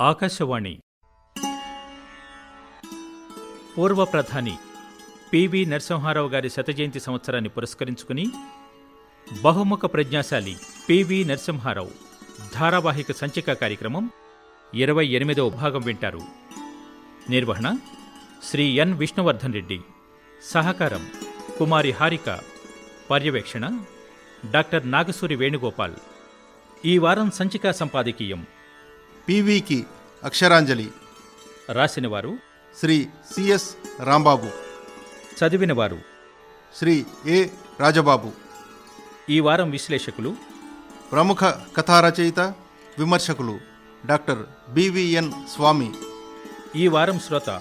ఆకాశవాణి. పూర్వ ప్రధాని పివి నరసింహారావు గారి శతజయంతి సంవత్సరాన్ని పురస్కరించుకుని బహుముఖ ప్రజ్ఞాశాలి పివి నరసింహారావు ధారావాహిక సంచిక కార్యక్రమం ఇరవై ఎనిమిదవ భాగం వింటారు. నిర్వహణ శ్రీ ఎన్ విష్ణువర్ధన్ రెడ్డి. సహకారం కుమారి హారిక. పర్యవేక్షణ డాక్టర్ నాగసూరి వేణుగోపాల్. ఈ వారం సంచికా సంపాదకీయం పివికి అక్షరాంజలి. రాసినవారు శ్రీ సిఎస్ రాంబాబు. చదివినవారు శ్రీ ఏ రాజబాబు. ఈ వారం విశ్లేషకులు ప్రముఖ కథా రచయిత విమర్శకులు డాక్టర్ బివిఎన్ స్వామి. ఈ వారం శ్రోత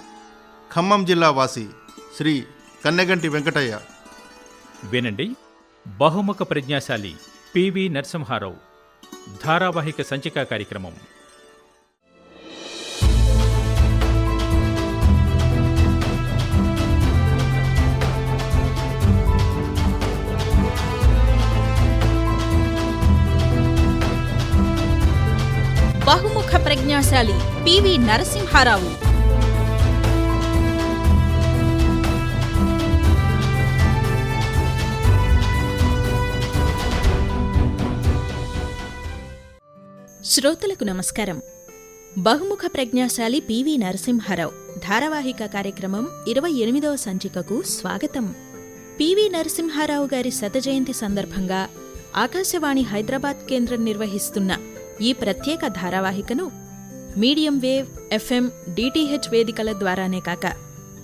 ఖమ్మం జిల్లా వాసి శ్రీ కన్నెగంటి వెంకటయ్య. వినండి. బహుముఖ ప్రజ్ఞాశాలి పివి నరసింహారావు. ధారావాహిక సంచికా కార్యక్రమం. ప్రముఖ ప్రజ్ఞాశాలి పివి నరసింహారావు. శ్రోతలకు నమస్కారం. బహుముఖ ప్రజ్ఞాశాలి పివి నరసింహారావు ధారావాహిక కార్యక్రమం ఇరవై ఎనిమిదవ సంచికకు స్వాగతం. పివి నరసింహారావు గారి శత జయంతి సందర్భంగా ఆకాశవాణి హైదరాబాద్ కేంద్రం నిర్వహిస్తున్న ఈ ప్రత్యేక ధారావాహికను మీడియం వేవ్ ఎఫ్ఎం డిటిహెచ్ వేదికల ద్వారానే కాక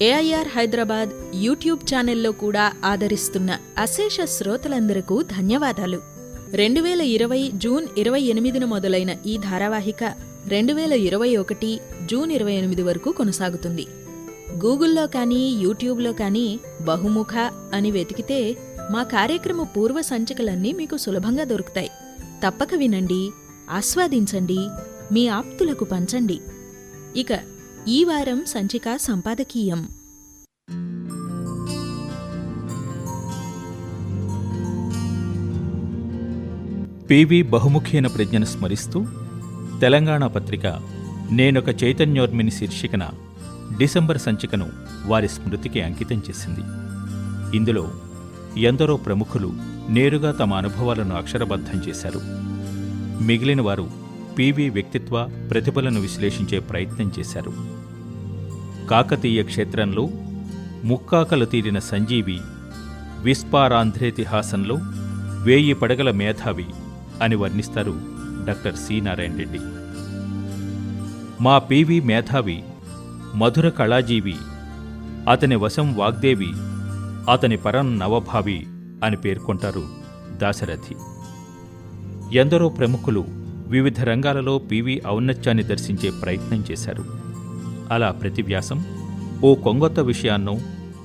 ఏఐఆర్ హైదరాబాద్ యూట్యూబ్ ఛానల్లో కూడా ఆదరిస్తున్న అశేష శ్రోతలందరకు ధన్యవాదాలు. రెండు వేల ఇరవై జూన్ ఇరవై ఎనిమిదిన మొదలైన ఈ ధారావాహిక రెండు వేల ఇరవై ఒకటి జూన్ ఇరవై ఎనిమిది వరకు కొనసాగుతుంది. గూగుల్లో కానీ యూట్యూబ్లో కానీ బహుముఖ అని వెతికితే మా కార్యక్రమ పూర్వ సంచికలన్నీ మీకు సులభంగా దొరుకుతాయి. తప్పక వినండి. ఆస్వాదించండి మీ ఆప్తులకు పంచండి. ఇక ఈ వారం సంచిక సంపాదకీయం. పివి బహుముఖీన ప్రజ్ఞను స్మరిస్తూ తెలంగాణ పత్రిక నేనొక చైతన్యోర్మిని శీర్షికన డిసెంబర్ సంచికను వారి స్మృతికి అంకితం చేసింది. ఇందులో ఎందరో ప్రముఖులు నేరుగా తమ అనుభవాలను అక్షరబద్ధం చేశారు. మిగిలిన వారు పివి వ్యక్తిత్వ ప్రతిభలను విశ్లేషించే ప్రయత్నం చేశారు. కాకతీయ క్షేత్రంలో ముక్కాకలు తీరిన సంజీవి విస్పారాంధ్రేతిహాసంలో వేయి పడగల మేధావి అని వర్ణిస్తారు డాక్టర్ సి నారాయణ రెడ్డి. మా పివి మేధావి మధుర కళాజీవి అతని వశం వాగ్దేవి అతని పరం నవభావి అని పేర్కొంటారు దాశరథి. ఎందరో ప్రముఖులు వివిధ రంగాలలో పివి ఔన్నత్యాన్ని దర్శించే ప్రయత్నం చేశారు. అలా ప్రతి వ్యాసం ఓ కొంగొత్త విషయాన్నో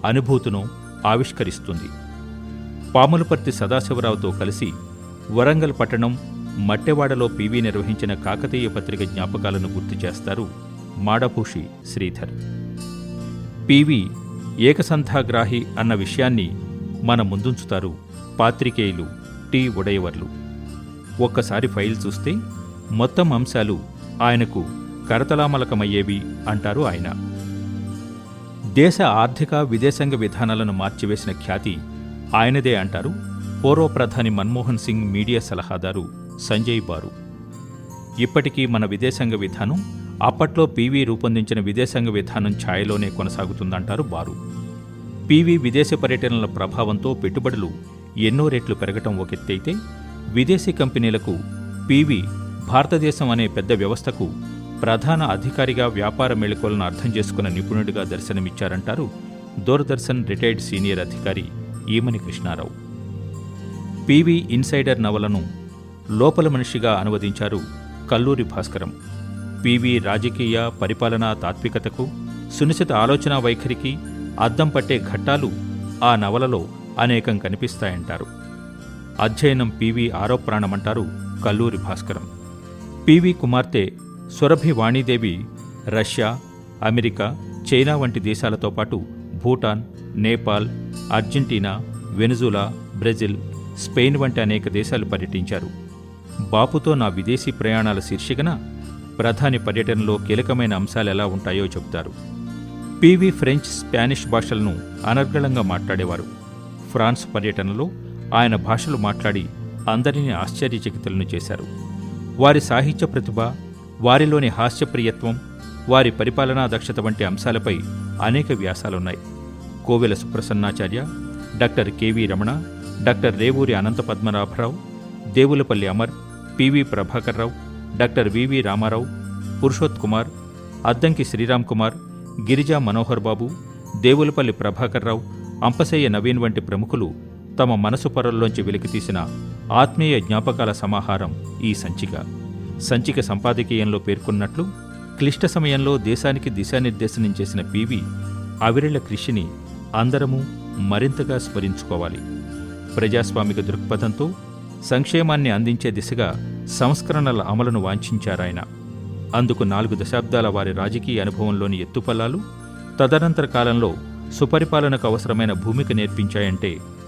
అనుభూతునో ఆవిష్కరిస్తుంది. పాములపర్తి సదాశివరావుతో కలిసి వరంగల్ పట్టణం మట్టెవాడలో పివి నిర్వహించిన కాకతీయ పత్రిక జ్ఞాపకాలను గుర్తు చేస్తారు మాడభూషి శ్రీధర్. పివి ఏకసంధాగ్రాహి అన్న విషయాన్ని మన ముందుంచుతారు పాత్రికేయులు టి. ఉడయవర్లు ఒక్కసారి ఫైల్ చూస్తే మొత్తం అంశాలు ఆయనకు కరతలామలకమయ్యేవి అంటారు ఆయన. దేశ ఆర్థిక విదేశాంగ విధానాలను మార్చివేసిన ఖ్యాతి ఆయనదే అంటారు పూర్వ ప్రధాని మన్మోహన్ సింగ్ మీడియా సలహాదారు సంజయ్ బారు. ఇప్పటికీ మన విదేశాంగ విధానం అప్పట్లో పీవీ రూపొందించిన విదేశాంగ విధానం ఛాయలోనే కొనసాగుతుందంటారు బారు. పీవీ విదేశ పర్యటనల ప్రభావంతో పెట్టుబడులు ఎన్నో రెట్లు పెరగటం ఒకెత్తైతే విదేశీ కంపెనీలకు పీవీ భారతదేశం అనే పెద్ద వ్యవస్థకు ప్రధాన అధికారిగా వ్యాపార మెళుకువలను అర్థం చేసుకున్న నిపుణుడిగా దర్శనమిచ్చారంటారు దూరదర్శన్ రిటైర్డ్ సీనియర్ అధికారి Emani Krishnarao. P V Insider నవలను లోపల మనిషిగా అనువదించారు కల్లూరి భాస్కరం. పీవీ రాజకీయ పరిపాలనా తాత్వికతకు సునిశ్చిత ఆలోచనా వైఖరికి అద్దం పట్టే ఘట్టాలు ఆ నవలలో అనేకం కనిపిస్తాయంటారు. అధ్యయనం పీవీ ఆరోప్రాణమంటారు కల్లూరి భాస్కరం. పీవీ కుమార్తె Surabhi Vanidevi Russia America China వంటి దేశాలతో పాటు Bhutan Nepal Argentina Venezuela Brazil Spain వంటి అనేక దేశాలు పర్యటించారు. బాపుతో నా విదేశీ ప్రయాణాల శీర్షికన ప్రధాని పర్యటనలో కీలకమైన అంశాలు ఎలా ఉంటాయో చెబుతారు. పివి ఫ్రెంచ్ స్పానిష్ భాషలను అనర్గళంగా మాట్లాడేవారు. ఫ్రాన్స్ పర్యటనలో ఆయన భాషలు మాట్లాడి అందరినీ ఆశ్చర్యచకితులను చేశారు. వారి సాహిత్య ప్రతిభ వారిలోని హాస్యప్రియత్వం వారి పరిపాలనా దక్షత వంటి అంశాలపై అనేక వ్యాసాలున్నాయి. Kovela Suprasannacharya doctor KV Ramana doctor Revuri Anantha Padmanabharao Devulapalli Amar PV Prabhakarrao doctor VV Ramarao Purushoth Kumar Addanki Sriram Kumar Girija Manohar Babu Devulapalli Prabhakarrao Ampasayya Naveen వంటి ప్రముఖులు తమ మనసు పొరల్లోంచి వెలికితీసిన ఆత్మీయ జ్ఞాపకాల సమాహారం ఈ సంచిక. సంచిక సంపాదకీయంలో పేర్కొన్నట్లు క్లిష్ట సమయంలో దేశానికి దిశానిర్దేశనం చేసిన పివి అవిరళ కృషిని అందరము మరింతగా స్మరించుకోవాలి. ప్రజాస్వామిక దృక్పథంతో సంక్షేమాన్ని అందించే దిశగా సంస్కరణల అమలును వాంఛించారాయన. అందుకు నాలుగు దశాబ్దాల వారి రాజకీయ అనుభవంలోని ఎత్తుపల్లాలు తదనంతర కాలంలో సుపరిపాలనకు అవసరమైన భూమిక నేర్పించాయంటే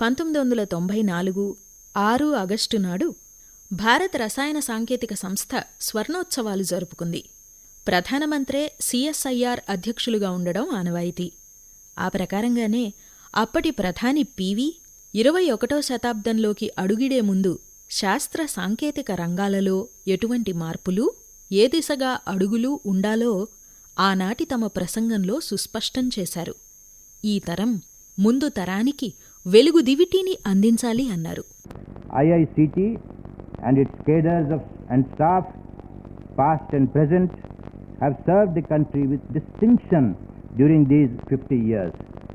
పంతొమ్మిది వందల తొంభై నాలుగు ఆరు ఆగస్టు నాడు భారత రసాయన సాంకేతిక సంస్థ స్వర్ణోత్సవాలు జరుపుకుంది. ప్రధానమంత్రే సిఎస్ఐఆర్ అధ్యక్షులుగా ఉండడం ఆనవాయితీ. ఆ ప్రకారంగానే అప్పటి ప్రధాని పివి ఇరవై ఒకటో శతాబ్దంలోకి అడుగిడే ముందు శాస్త్ర సాంకేతిక రంగాలలో ఎటువంటి మార్పులు ఏ దిశగా అడుగులు ఉండాలో ఆనాటి తమ ప్రసంగంలో సుస్పష్టం చేశారు. ఈ తరం ముందు తరానికి వెలుగు దివిటీని అందించాలి అన్నారు IICT and its cadres of, and staff, past and present, have served the country with distinction during these 50 years.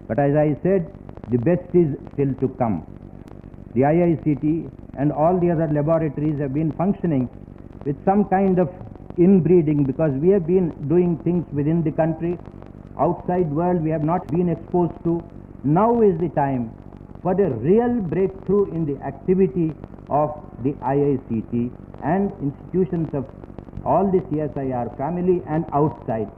But as I said, the best is still to come. The IICT and all the other laboratories have been functioning with some kind of inbreeding because we have been doing things within the country. Outside world we have not been exposed to. Now is the time for a real breakthrough in the activity of the IICT and institutions of all the CSIR family and outside.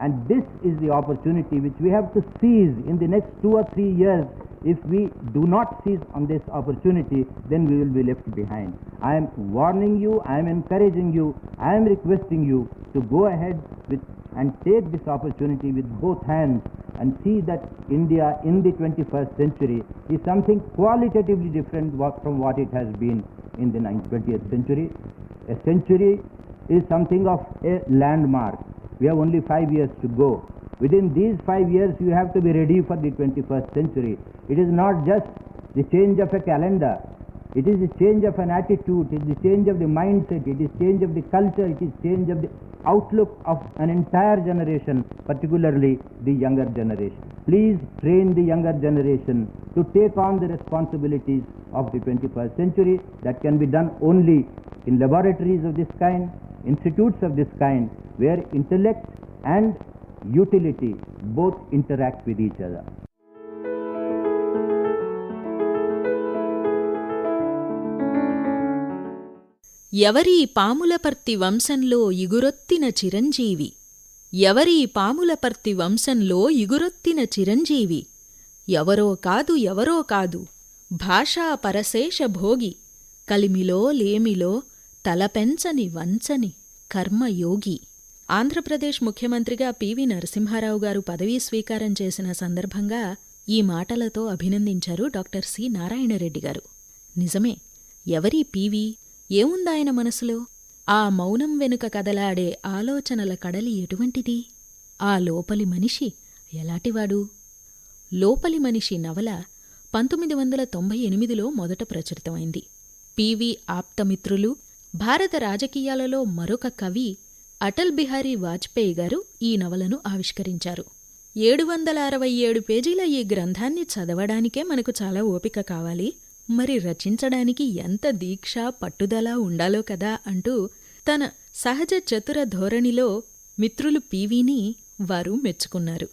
And this is the opportunity which we have to seize in the next two or three years. If we do not seize on this opportunity, then we will be left behind. I am warning you, I am encouraging you, I am requesting you to go ahead with and take this opportunity with both hands and see that India in the 21st century is something qualitatively different from what it has been in the 9th 20th century. A century is something of a landmark. We have only five years to go. Within these five years, you have to be ready for the 21st century. It is not just the change of a calendar. It is the change of an attitude, it is the change of the mindset, it is change of the culture, it is change of the outlook of an entire generation, particularly the younger generation. Please train the younger generation to take on the responsibilities of the 21st century that can be done only in laboratories of this kind, institutes of this kind, where intellect and utility both interact with each other. ఎవరీ పాములపర్తి వంశంలో ఇగురొత్తిన Chiranjeevi? Every Pamulaparthi వంశంలో ఇగురొత్తిన చిరంజీవి? ఎవరో కాదు ఎవరో కాదు. భాషా పరశేష భోగి. కలిమిలో లేమిలో తలపెంచని వంచని కర్మయోగి. ఆంధ్రప్రదేశ్ ముఖ్యమంత్రిగా పివి నరసింహారావు గారు పదవీ స్వీకారం చేసిన సందర్భంగా ఈ మాటలతో అభినందించారు డాక్టర్ సి. నారాయణరెడ్డి గారు. నిజమే ఎవరి పివి ఏముందాయన మనసులో? ఆ మౌనం వెనుక కదలాడే ఆలోచనల కడలి ఎటువంటిది? ఆ లోపలి మనిషి ఎలాంటివాడు? లోపలి మనిషి నవల పంతొమ్మిది వందల తొంభై ఎనిమిదిలో మొదట ప్రచురితమైంది. పివి ఆప్తమిత్రులు భారత రాజకీయాలలో మరొక కవి అటల్ బిహారీ వాజ్పేయి గారు ఈ నవలను ఆవిష్కరించారు. ఏడు వందల అరవై ఏడు పేజీల ఈ గ్రంథాన్ని చదవడానికే మనకు చాలా ఓపిక కావాలి. మరి రచించడానికి ఎంత దీక్ష పట్టుదల ఉండాలో కదా అంటూ తన సహజ చతుర ధోరణిలో మిత్రులు పీవీని వారు మెచ్చుకున్నారు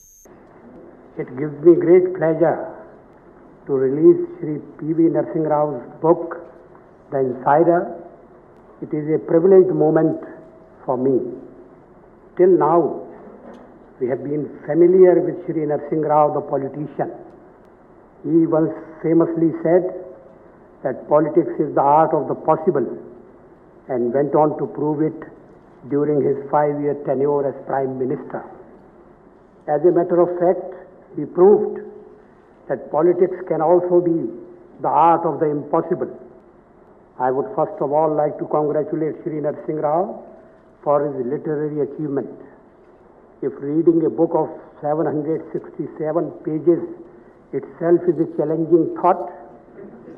it gives me great pleasure to release Shri PV Narasimharao book the insider it is a privilege moment for me till now we have been familiar with Sri Narsingh Rao, the politician. He once famously that politics is the art of the possible and went on to prove it during his five year tenure as Prime Minister. As a matter of fact, he proved that politics can also be the art of the impossible. I would first of all like to congratulate Sri Narsingh Rao for his literary achievement. If reading a book of 767 pages itself is a challenging thought,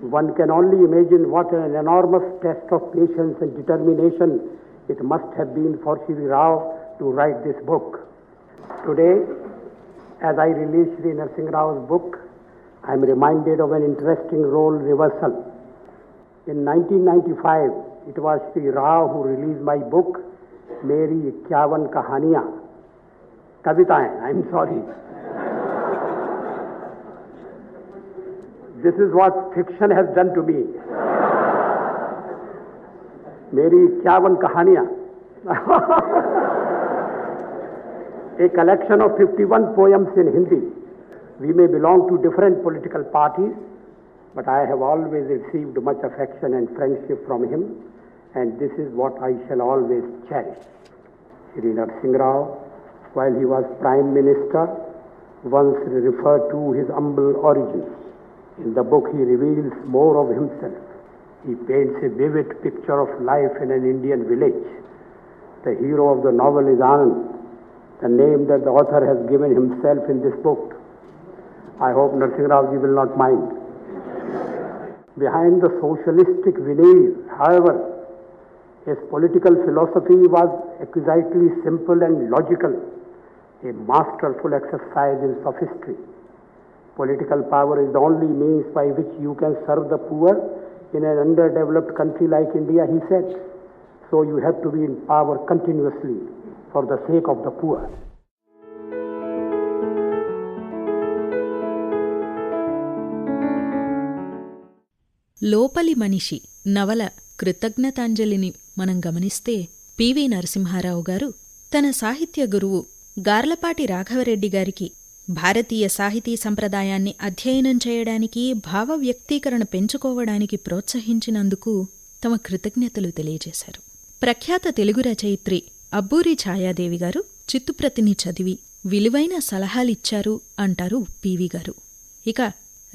one can only imagine what an enormous test of patience and determination it must have been for Sri Rao to write this book. Today, as I release Sri Narsingh Rao's book, I am reminded of an interesting role reversal. In 1995, it was Sri Rao who released my book, Meri Ikyavan Kahaniya. Kavitaएं, I am sorry. This is what fiction has done to me. मेरी इक्यावन कहानियां a collection of 51 poems in Hindi. We may belong to different political parties, but I have always received much affection and friendship from him, and this is what I shall always cherish. Sri Narsingh Rao, while he was Prime Minister, once referred to his humble origins. In the book, he reveals more of himself. He paints a vivid picture of life in an Indian village. The hero of the novel is Anand, the name that the author has given himself in this book. I hope Narsingh Rao ji will not mind. Behind the socialistic veneer, however, his political philosophy was exquisitely simple and logical, a masterful exercise in sophistry. Political power is the only means by which you can serve the poor in an underdeveloped country like India, he said. So you have to be in power continuously for the sake of the poor. లోపలి మనిషి నవల కృతజ్ఞతాంజలిని మనం గమనిస్తే PV Narasimha Rao గారు తన సాహిత్య గురువు గార్లపాటి రాఘవరెడ్డి గారికి భారతీయ సాహితీ సంప్రదాయాన్ని అధ్యయనం చేయడానికి భావ వ్యక్తీకరణ పెంచుకోవడానికి ప్రోత్సహించినందుకు తమ కృతజ్ఞతలు తెలియజేశారు. ప్రఖ్యాత తెలుగు రచయిత్రి అబ్బూరి ఛాయాదేవి గారు చిత్తుప్రతిని చదివి విలువైన సలహాలిచ్చారు అంటారు పివి గారు. ఇక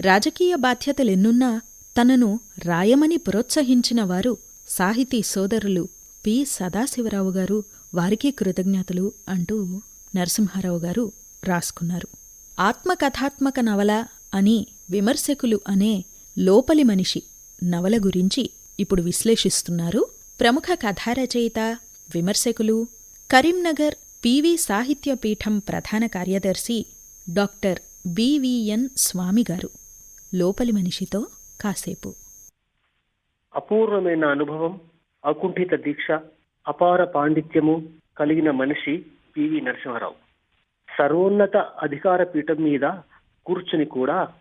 రాజకీయ బాధ్యతలెన్నున్నా తనను రాయమని ప్రోత్సహించిన వారు సాహితీ సోదరులు పి. సదాశివరావు గారు. వారికి కృతజ్ఞతలు అంటూ నరసింహారావు గారు రాసుకున్నారు. ఆత్మకథాత్మక నవల అని విమర్శకులు అనే లోపలి మనిషి నవల గురించి ఇప్పుడు విశ్లేషిస్తున్నారు ప్రముఖ కథారచయిత విమర్శకులు కరీంనగర్ పివి సాహిత్య పీఠం ప్రధాన కార్యదర్శి డాక్టర్ బివిఎన్ స్వామిగారు లోపలి మనిషితో కాసేపు. అపూర్వమైన అనుభవం అకుంఠిత దీక్ష అపార పాండిత్యము కలిగిన మనిషి పివి నరసింహారావు. సర్వోన్నత అధికార పీఠం మీద కూర్చుని కూడా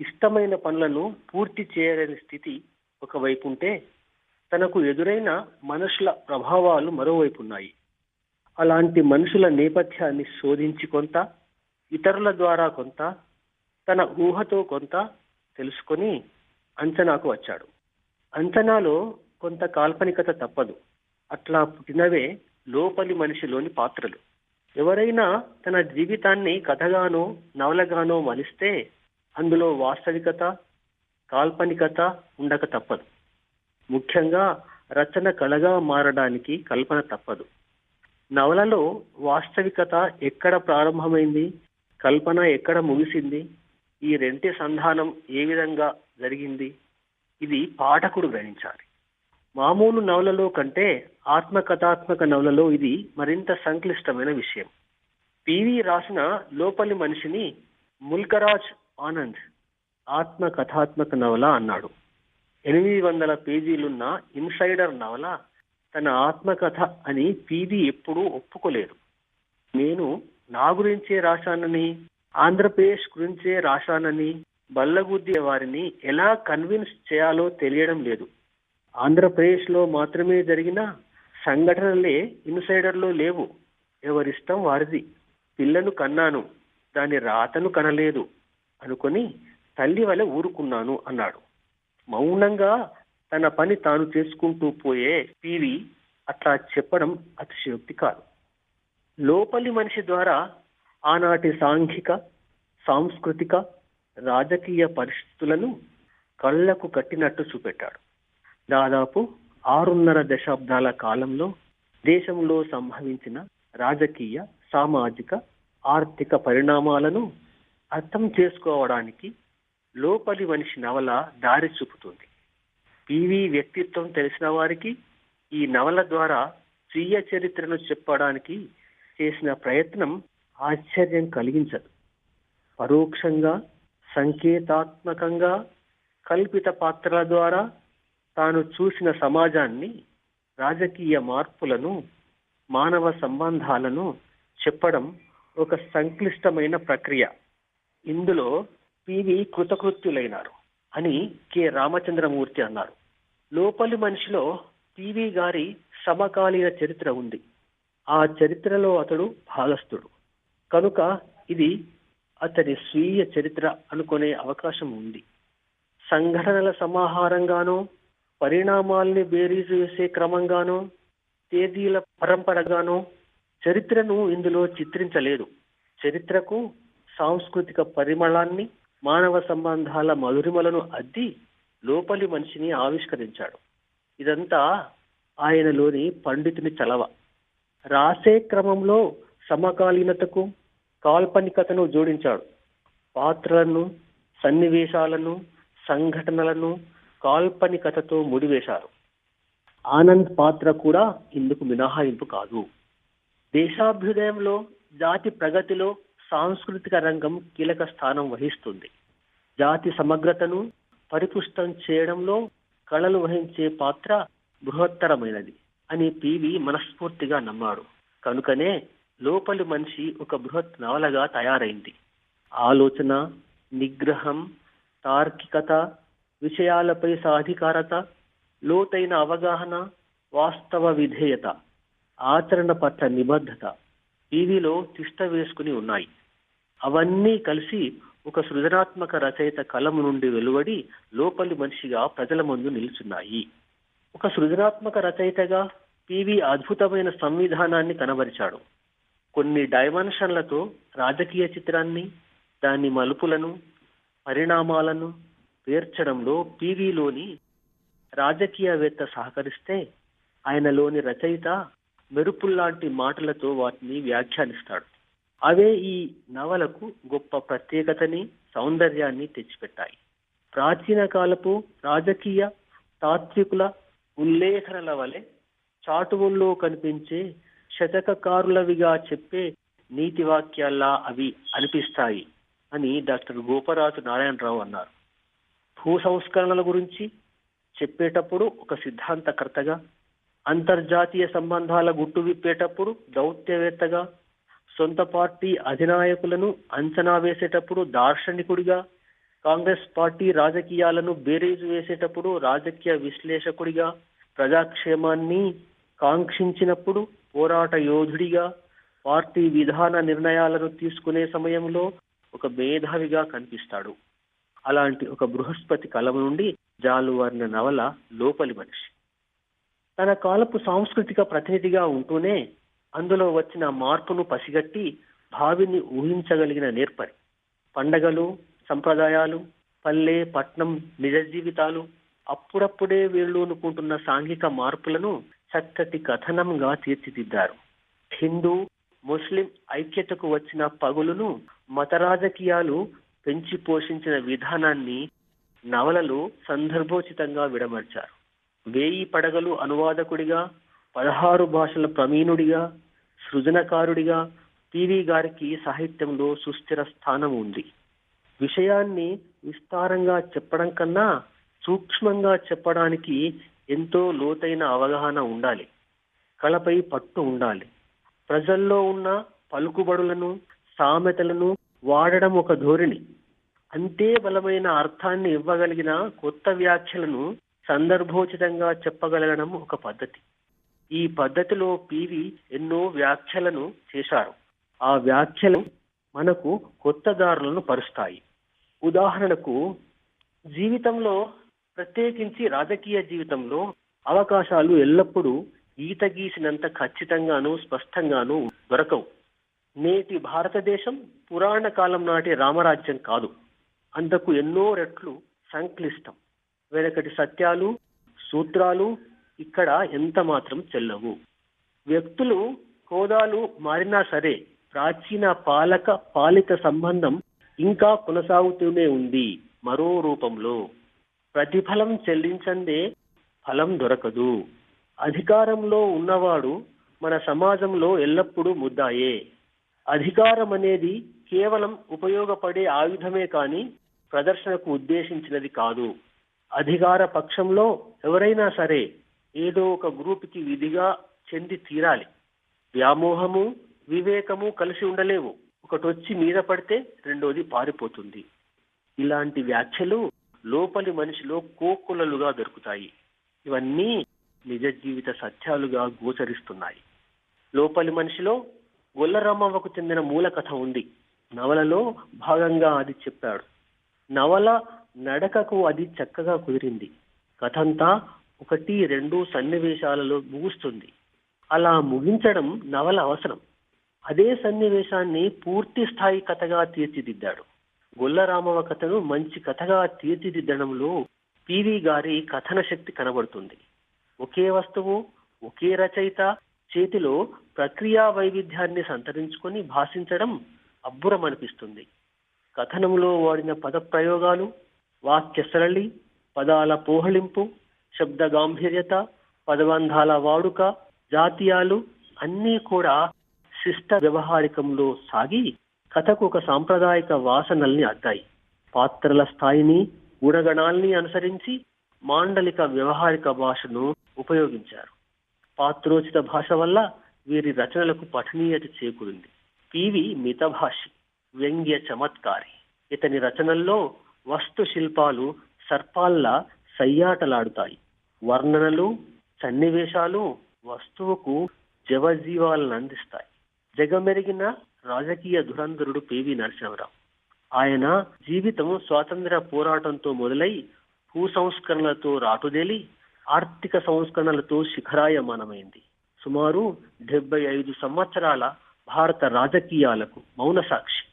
ఇష్టమైన పనులను పూర్తి చేయలేని స్థితి ఒకవైపు ఉంటే తనకు ఎదురైన మనుషుల ప్రభావాలు మరోవైపు ఉన్నాయి. అలాంటి మనుషుల నేపథ్యాన్ని శోధించి కొంత ఇతరుల ద్వారా కొంత తన ఊహతో కొంత తెలుసుకొని అంచనాకు వచ్చాడు. అంచనాలో కొంత కాల్పనికత తప్పదు. అట్లా పుట్టినవే లోపలి మనిషిలోని పాత్రలు. ఎవరైనా తన జీవితాన్ని కథగానో నవలగానో మలిస్తే అందులో వాస్తవికత కాల్పనికత ఉండక తప్పదు. ముఖ్యంగా రచన కళగా మారడానికి కల్పన తప్పదు. నవలలో వాస్తవికత ఎక్కడ ప్రారంభమైంది కల్పన ఎక్కడ ముగిసింది ఈ రెంటి సంధానం ఏ విధంగా జరిగింది ఇది పాఠకుడు గ్రహించాలి. మామూలు నవలలో కంటే ఆత్మకథాత్మక నవలలో ఇది మరింత సంక్లిష్టమైన విషయం. పివి రాసిన లోపలి మనిషిని ముల్కరాజ్ ఆనంద్ ఆత్మకథాత్మక నవల అన్నాడు. ఎనిమిది వందల పేజీలున్న ఇన్సైడర్ నవల తన ఆత్మకథ అని పీవీ ఎప్పుడూ ఒప్పుకోలేదు. నేను నా గురించే రాశానని ఆంధ్రప్రదేశ్ గురించే రాశానని బల్లగుద్దే వారిని ఎలా కన్విన్స్ చేయాలో తెలియడం లేదు. ఆంధ్రప్రదేశ్లో మాత్రమే జరిగిన సంఘటనలే ఇన్సైడర్లో లేవు. ఎవరిష్టం వారిది. పిల్లను కన్నాను దాని రాతను కనలేదు అనుకొని తల్లి వలె ఊరుకున్నాను అన్నాడు. మౌనంగా తన పని తాను చేసుకుంటూ పోయే పీవి అట్లా చెప్పడం అతిశయోక్తి కాదు. లోపలి మనిషి ద్వారా ఆనాటి సాంఘిక సాంస్కృతిక రాజకీయ పరిస్థితులను కళ్ళకు కట్టినట్టు చూపెట్టాడు. దాదాపు ఆరున్నర దశాబ్దాల కాలంలో దేశంలో సంభవించిన రాజకీయ సామాజిక ఆర్థిక పరిణామాలను అర్థం చేసుకోవడానికి లోపలి మనిషి నవల దారి చూపుతుంది. పివి వ్యక్తిత్వం తెలిసిన వారికి ఈ నవల ద్వారా స్వీయ చరిత్రను చెప్పడానికి చేసిన ప్రయత్నం ఆశ్చర్యం కలిగించదు. పరోక్షంగా సంకేతాత్మకంగా కల్పిత పాత్రల ద్వారా తాను చూసిన సమాజాన్ని రాజకీయ మార్పులను మానవ సంబంధాలను చెప్పడం ఒక సంక్లిష్టమైన ప్రక్రియ. ఇందులో పివి కృతకృత్యులైనారు అని కె. రామచంద్రమూర్తి అన్నారు. లోపలి మనిషిలో పివి గారి సమకాలీన చరిత్ర ఉంది. ఆ చరిత్రలో అతడు భాగస్థుడు. కనుక ఇది అతని స్వీయ చరిత్ర అనుకునే అవకాశం ఉంది. సంఘటనల సమాహారంగానో పరిణామాల్ని బేరీజు వేసే క్రమంగానో తేదీల పరంపరగానో చరిత్రను ఇందులో చిత్రించలేదు. చరిత్రకు సాంస్కృతిక పరిమళాన్ని మానవ సంబంధాల మధురిమలను అద్ది లోపలి మనిషిని ఆవిష్కరించాడు. ఇదంతా ఆయనలోని పండితుని చలవ. రాసే క్రమంలో సమకాలీనతకు కాల్పనికతను జోడించాడు. పాత్రలను సన్నివేశాలను సంఘటనలను కాల్పనికతతో ముడివేశారు. ఆనంద్ పాత్ర కూడా ఇందుకు మినహాయింపు కాదు. దేశాభ్యుదయంలో జాతి ప్రగతిలో సాంస్కృతిక రంగం కీలక స్థానం వహిస్తుంది. జాతి సమగ్రతను పరిపుష్టం చేయడంలో కళలు వహించే పాత్ర బృహత్తరమైనది అని పివి మనస్ఫూర్తిగా నమ్మాడు కనుకనే లోపలి మనిషి ఒక బృహత్ నవలగా తయారైంది. ఆలోచన నిగ్రహం తార్కికత విషయాలపై సాధికారత లోతైన అవగాహన వాస్తవ విధేయత ఆచరణ పట్ల నిబద్ధత టీవీలో తిష్ట వేసుకుని ఉన్నాయి. అవన్నీ కలిసి ఒక సృజనాత్మక రచయిత కలం నుండి వెలువడి లోపలి మనిషిగా ప్రజల ముందు నిలుచున్నాయి. ఒక సృజనాత్మక రచయితగా పివి అద్భుతమైన సంవిధానాన్ని కనబరిచాడు. కొన్ని డైమెన్షన్లతో రాజకీయ చిత్రాన్ని దాని మలుపులను పరిణామాలను పేర్చడంలో పీవీలోని రాజకీయవేత్త సహకరిస్తే ఆయనలోని రచయిత మెరుపుల్లాంటి మాటలతో వాటిని వ్యాఖ్యానిస్తాడు. అవే ఈ నవలకు గొప్ప ప్రత్యేకతని సౌందర్యాన్ని తెచ్చిపెట్టాయి. ప్రాచీన కాలపు రాజకీయ తాత్వికుల ఉల్లేఖనల వలె చాటువుల్లో కనిపించే శతకకారులవిగా చెప్పే నీతి వాక్యాల్లా అవి అనిపిస్తాయి అని డాక్టర్ గోపరాజు నారాయణరావు అన్నారు. భూ సంస్కరణల గురించి చెప్పేటప్పుడు ఒక సిద్ధాంతకర్తగా అంతర్జాతీయ సంబంధాల గుట్టు విప్పేటప్పుడు దౌత్యవేత్తగా సొంత పార్టీ అధినాయకులను అంచనా వేసేటప్పుడు దార్శనికుడిగా కాంగ్రెస్ పార్టీ రాజకీయాలను బేరీజు వేసేటప్పుడు రాజకీయ విశ్లేషకుడిగా ప్రజాక్షేమాన్ని కాంక్షించినప్పుడు పోరాట యోధుడిగా పార్టీ విధాన నిర్ణయాలను తీసుకునే సమయంలో ఒక మేధావిగా కనిపిస్తాడు. అలాంటి ఒక బృహస్పతి కలం నుండి జాలువారిన నవల లోపలి మనిషి. తన కాలపు సాంస్కృతిక ప్రతినిధిగా ఉంటూనే అందులో వచ్చిన మార్పును పసిగట్టి భావిని ఊహించగలిగిన నేర్పరి. పండగలు సంప్రదాయాలు పల్లె పట్నం నిజ జీవితాలు అప్పుడప్పుడే వేళ్ళూనుకుంటున్న సాంఘిక మార్పులను చక్కటి కథనంగా తీర్చిదిద్దారు. హిందూ ముస్లిం ఐక్యతకు వచ్చిన పగులును మత రాజకీయాలు పెంచి పోషించిన విధానాన్ని నవలలో సందర్భోచితంగా విడమర్చారు. వేయి పడగలు అనువాదకుడిగా పదహారు భాషల ప్రవీణుడిగా సృజనకారుడిగా పివి గారికి సాహిత్యంలో సుస్థిర స్థానం ఉంది. విషయాన్ని విస్తారంగా చెప్పడం కన్నా సూక్ష్మంగా చెప్పడానికి ఎంతో లోతైన అవగాహన ఉండాలి. కళపై పట్టు ఉండాలి. ప్రజల్లో ఉన్న పలుకుబడులను సామెతలను వాడడం ఒక ధోరణి. అంతే బలమైన అర్థాన్ని ఇవ్వగలిగిన కొత్త వ్యాఖ్యలను సందర్భోచితంగా చెప్పగలగడం ఒక పద్ధతి. ఈ పద్ధతిలో పీవి ఎన్నో వ్యాఖ్యలను చేశారు. ఆ వ్యాఖ్యలు మనకు కొత్త దారులను పరుస్తాయి. ఉదాహరణకు జీవితంలో ప్రత్యేకించి రాజకీయ జీవితంలో అవకాశాలు ఎల్లప్పుడూ ఈత గీసినంత ఖచ్చితంగాను స్పష్టంగాను దొరకవు. నేటి భారతదేశం పురాణ కాలం నాటి రామరాజ్యం కాదు. అంతకు ఎన్నో రెట్లు సంక్లిష్టం. వెనకటి సత్యాలు సూత్రాలు ఇక్కడ ఎంత మాత్రం చెల్లవు. వ్యక్తులు హోదాలు మారినా సరే ప్రాచీన పాలక పాలిత సంబంధం ఇంకా కొనసాగుతూనే ఉంది మరో రూపంలో. ప్రతిఫలం చెల్లించందే ఫలం దొరకదు. అధికారంలో ఉన్నవాడు మన సమాజంలో ఎల్లప్పుడూ ముద్దాయే. అధికారం అనేది కేవలం ఉపయోగపడే ఆయుధమే కాని ప్రదర్శనకు ఉద్దేశించినది కాదు. అధికార పక్షంలో ఎవరైనా సరే ఏదో ఒక గ్రూపుకి విధిగా చెంది తీరాలి. వ్యామోహము వివేకము కలిసి ఉండలేవు. ఒకటి వచ్చి మీద పడితే రెండోది పారిపోతుంది. ఇలాంటి వ్యాఖ్యలు లోపలి మనిషిలో కోకులలుగా దొరుకుతాయి. ఇవన్నీ నిజ జీవిత సత్యాలుగా గోచరిస్తున్నాయి. లోపలి మనిషిలో గొల్లరామవ్వకు చెందిన మూల కథ ఉంది. నవలలో భాగంగా అది చెప్పాడు. నవల నడకకు అది చక్కగా కుదిరింది. కథంతా ఒకటి రెండు సన్నివేశాలలో ముగుస్తుంది. అలా ముగించడం నవల అవసరం. అదే సన్నివేశాన్ని పూర్తి స్థాయి కథగా తీర్చిదిద్దాడు. గొల్లరామవ కథను మంచి కథగా తీర్చిదిద్దడంలో పివి గారి కథన శక్తి కనబడుతుంది. ఒకే వస్తువు ఒకే రచయిత చేతిలో ప్రక్రియా వైవిధ్యాన్ని సంతరించుకొని భాషించడం అబ్బురమనిపిస్తుంది. కథనంలో వాడిన పద ప్రయోగాలు వాక్య సరళి పదాల పోహళింపు శబ్ద గాంభీర్యత పదబంధాల వాడుక జాతీయాలు అన్నీ కూడా శిష్ట వ్యవహారికంలో సాగి కథకు ఒక సాంప్రదాయక వాసనల్ని అద్దాయి. పాత్రల స్థాయిని గుణగణాల్ని అనుసరించి మాండలిక వ్యవహారిక భాషను ఉపయోగించారు. పాత్రోచిత భాష వల్ల వీరి రచనలకు పఠనీయత చేకూరింది. పివి మితభాషి వ్యంగ్య చమత్కారి. ఇతని రచనల్లో వస్తు శిల్పాలు సర్పాల్లా సయ్యాటలాడుతాయి. వర్ణనలు సన్నివేశాలు వస్తువుకు జవజీవాలను అందిస్తాయి జగమెరిగిన రాజకీయ ధురంధరుడు పివి నరసింహరావు. ఆయన జీవితం స్వాతంత్ర్య పోరాటంతో మొదలై భూ సంస్కరణలతో రాటుదేలి ఆర్థిక సంస్కరణలతో శిఖరాయమానమైంది. సుమారు డెబ్బై ఐదు సంవత్సరాల భారత రాజకీయాలకు మౌన సాక్షి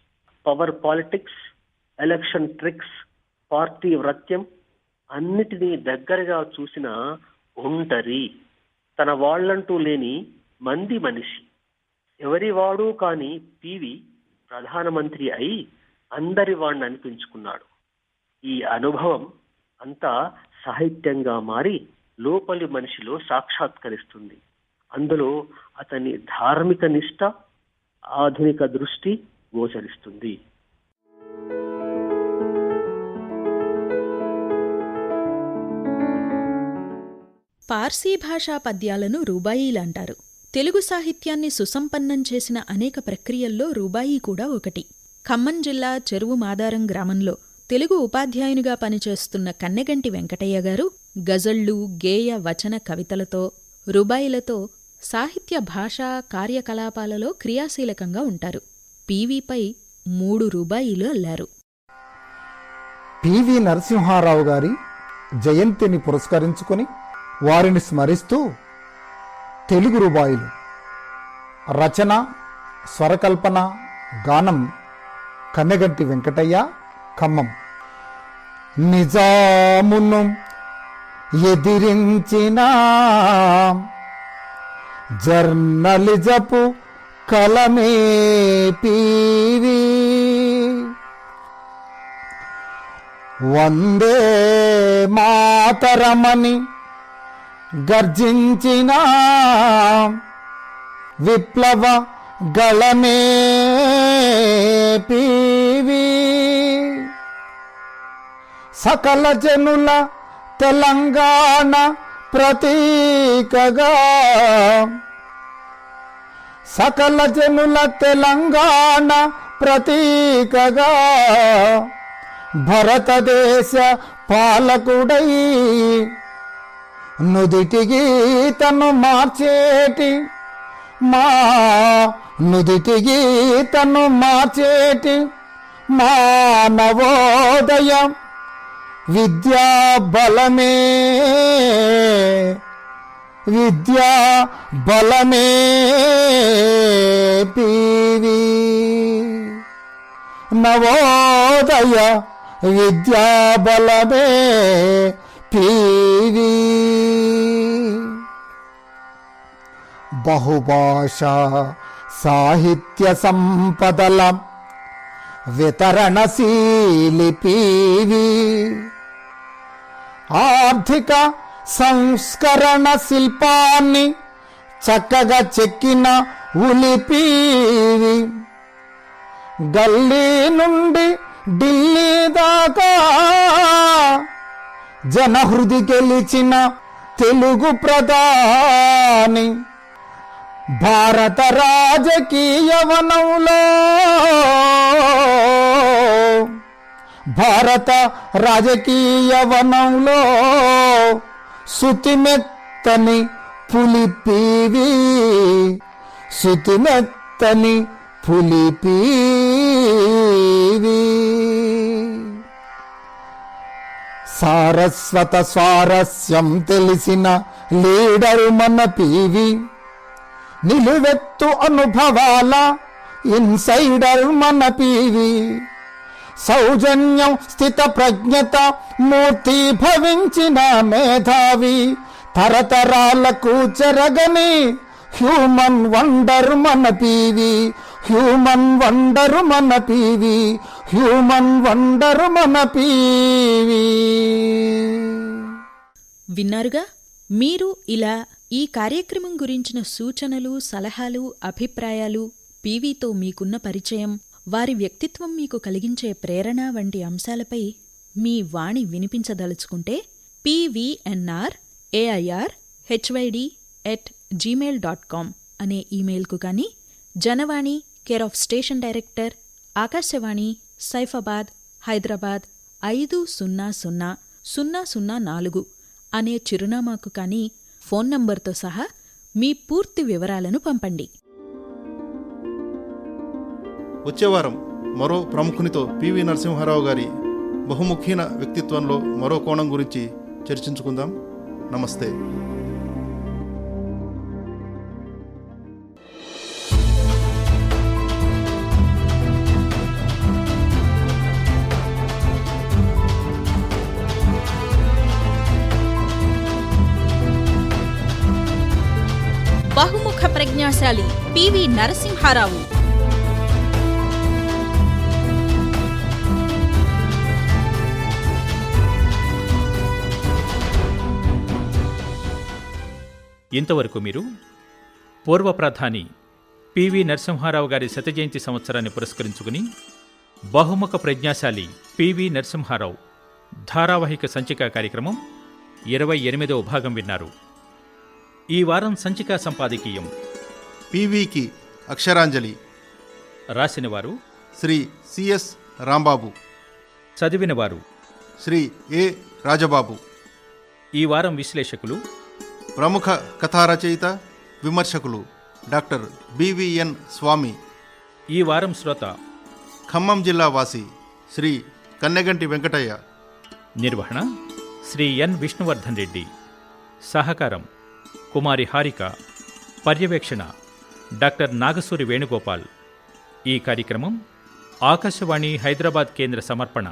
power politics election tricks party వ్రత్యం అన్నిటినీ దగ్గరగా చూసిన ఒంటరి తన వాళ్ళంటూ లేని మంది మనిషి. ఎవరి వాడు కాని పీవి ప్రధానమంత్రి అయి అందరి వాణ్ణి అనిపించుకున్నాడు ఈ అనుభవం అంతా సాహిత్యంగా మారి లోపలి మనిషిలో సాక్షాత్కరిస్తుంది. అందులో అతని ధార్మిక నిష్ట ఆధునిక దృష్టి గోచరిస్తుంది. పార్సీ భాషా పద్యాలను రూబాయీలంటారు తెలుగు సాహిత్యాన్ని సుసంపన్నం చేసిన అనేక ప్రక్రియల్లో రూబాయి కూడా ఒకటి. ఖమ్మం జిల్లా చెరువు మాదారం గ్రామంలో తెలుగు ఉపాధ్యాయునిగా పనిచేస్తున్న కన్నెగంటి వెంకటయ్య గారు గజళ్ళు గేయ వచన కవితలతో రుబాయిలతో సాహిత్య భాషా కార్యకలాపాలలో క్రియాశీలకంగా ఉంటారు. పీవీపై మూడు రూబాయిలు అల్లారు. పివి నరసింహారావు గారి జయంతిని పురస్కరించుకొని వారిని స్మరిస్తూ తెలుగు రూబాయిలు. రచన స్వరకల్పన గానం కన్నెగంటి వెంకటయ్య ఖమ్మం. నిజామును ఎదిరించిన జర్నలిజపు కలమే పీవీ వందే మాతరమని గర్జించిన విప్లవ గళమే పీవి సకల జనుల తెలంగాణ ప్రతీకగా. సకల జనుల తెలంగాణ ప్రతీకగా. భరతదేశ పాలకుడై నుదిటి గీతను మార్చేటి. మా నుదిటి గీతను మార్చేటి. మానవోదయం విద్యా బలమే. విద్యా బలమే పీవి. నవోదయ విద్యా బలమే పీవి. బహుభాష సాహిత్య సంపదల వితరణశీలి పీవి. ఆర్థిక సంస్కరణ శిల్పాన్ని చక్కగా చెక్కిన ఉలిపీవి. గల్లీ నుండి ఢిల్లీ దాకా జనహృది గెలిచిన తెలుగు ప్రధాని. భారత రాజకీయ వనంలో భారత రాజకీయ వనంలో సుతిమెత్తని పులిపీవి. సుతిమెత్తని పులిపీవి. సారస్వత స్వారస్యం తెలిసిన లీడరు మన పీవి. నిలువెత్తు అనుభవాల ఇన్సైడర్ మన పీవి. సౌజన్యం స్థిత ప్రజ్ఞత మూర్తి భవించిన మేధావి. తరతరాలకు చెరగని హ్యూమన్ వండర్ మన పీవి. హ్యూమన్ వండర్ మన పీవి. హ్యూమన్ వండర్ మన పీవి. విన్నారుగా? మీరు ఇలా ఈ కార్యక్రమం గురించిన సూచనలు సలహాలు అభిప్రాయాలు పీవీతో మీకున్న పరిచయం. వారి వ్యక్తిత్వం మీకు కలిగించే ప్రేరణ వంటి అంశాలపై మీ వాణి వినిపించదలుచుకుంటే PVNR AIR HYD at Gmail dot com అనే ఈమెయిల్కు కానీ Janavani care of station director Akashvani Saifabad Hyderabad ఐదు సున్నా సున్నా సున్నా సున్నా నాలుగు అనే చిరునామాకు కానీ ఫోన్ నంబర్తో సహా మీ పూర్తి వివరాలను పంపండి. వచ్చే వారం మరో ప్రముఖునితో పివి నరసింహారావు గారి బహుముఖీన వ్యక్తిత్వంలో మరో కోణం గురించి చర్చించుకుందాం. నమస్తే. బహుముఖ ప్రజ్ఞాశాలి పివి నరసింహారావు. ఇంతవరకు మీరు పూర్వ ప్రధాని పివి నరసింహారావు గారి శత జయంతి సంవత్సరాన్ని పురస్కరించుకుని బహుముఖ ప్రజ్ఞాశాలి పివి నరసింహారావు ధారావాహిక సంచిక కార్యక్రమం ఇరవై ఎనిమిదవ భాగం విన్నారు. ఈ వారం సంచికా సంపాదకీయం పివికి అక్షరాంజలి రాసినవారు శ్రీ సిఎస్ రాంబాబు చదివినవారు శ్రీ ఏ రాజబాబు ఈ వారం విశ్లేషకులు ప్రముఖ కథా రచయిత విమర్శకులు డాక్టర్ బివిఎన్ స్వామి. ఈ వారం శ్రోత ఖమ్మం జిల్లా వాసి శ్రీ కన్నెగంటి వెంకటయ్య. నిర్వహణ శ్రీ ఎన్ విష్ణువర్ధన్ రెడ్డి. సహకారం కుమారి హారిక. పర్యవేక్షణ డాక్టర్ నాగసూరి వేణుగోపాల్. ఈ కార్యక్రమం ఆకాశవాణి హైదరాబాద్ కేంద్ర సమర్పణ.